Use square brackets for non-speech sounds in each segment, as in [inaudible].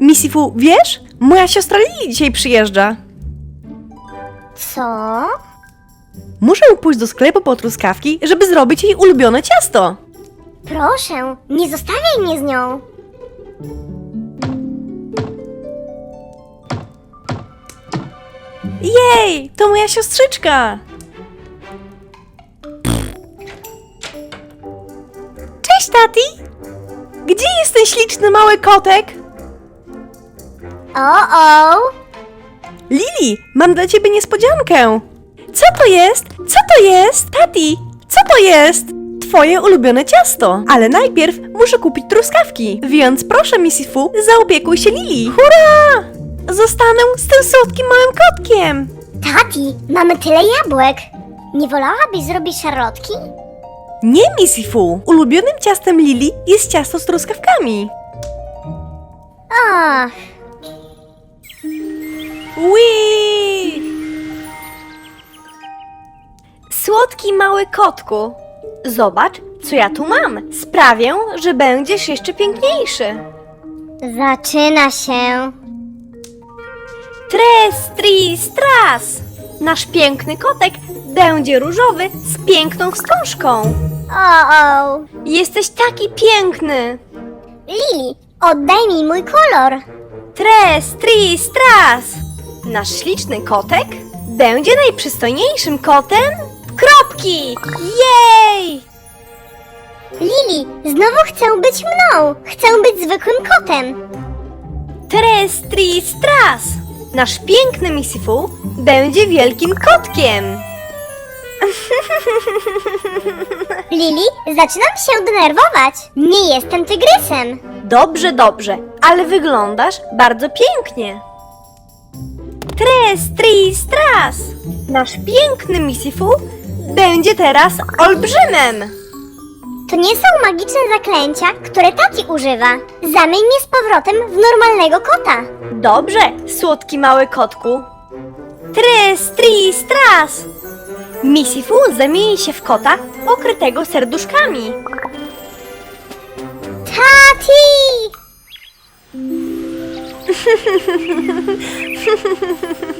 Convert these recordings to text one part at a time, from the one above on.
Misifu, wiesz? Moja siostra Lili dzisiaj przyjeżdża. Co? Muszę pójść do sklepu po truskawki, żeby zrobić jej ulubione ciasto. Proszę, nie zostawiaj mnie z nią. Jej, to moja siostrzyczka. Cześć, Tati. Gdzie jest ten śliczny mały kotek? O, o! Lili, mam dla ciebie niespodziankę. Co to jest? Co to jest? Tati, co to jest? Twoje ulubione ciasto. Ale najpierw muszę kupić truskawki. Więc proszę, Missy Fu, zaopiekuj się Lili. Hurra! Zostanę z tym słodkim małym kotkiem. Tati, mamy tyle jabłek. Nie wolałabyś zrobić szarlotki? Nie, Missy Fu. Ulubionym ciastem Lili jest ciasto z truskawkami. Ach, Wii! Słodki mały kotku. Zobacz, co ja tu mam. Sprawię, że będziesz jeszcze piękniejszy. zaczyna się. Tres, tris, tras! Nasz piękny kotek będzie różowy z piękną wstążką. O, o! Jesteś taki piękny. Lili, oddaj mi mój kolor. Tres, tris, tras! Nasz śliczny kotek będzie najprzystojniejszym kotem? Kropki! Jej! Lili, znowu chcę być mną. Chcę być zwykłym kotem. Tres, tris, tras! Nasz piękny Misifu będzie wielkim kotkiem. Lili, zaczynam się denerwować. Nie jestem tygrysem. Dobrze, dobrze, ale wyglądasz bardzo pięknie. Tres, tris, tras! Nasz piękny Misifu będzie teraz olbrzymem. To nie są magiczne zaklęcia, które tati używa. Zamień mnie z powrotem w normalnego kota. Dobrze, słodki mały kotku. Tres, tris, tras! Misifu zamieni się w kota pokrytego serduszkami. Tati! [laughs]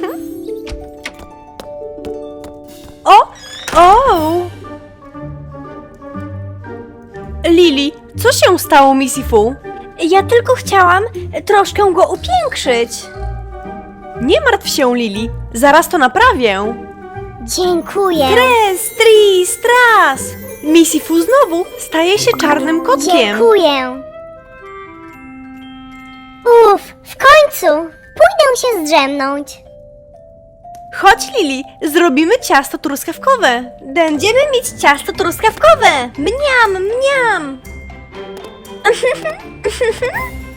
Lili, co się stało, Misifu? Ja tylko chciałam troszkę go upiększyć. Nie martw się, Lili. Zaraz to naprawię. Dziękuję. Tres, tris, tras! Misifu znowu staje się czarnym kotkiem. Dziękuję. Uff, w końcu! Pójdę się zdrzemnąć. Chodź, Lili, zrobimy ciasto truskawkowe. Będziemy mieć ciasto truskawkowe. Mniam, mniam. [laughs]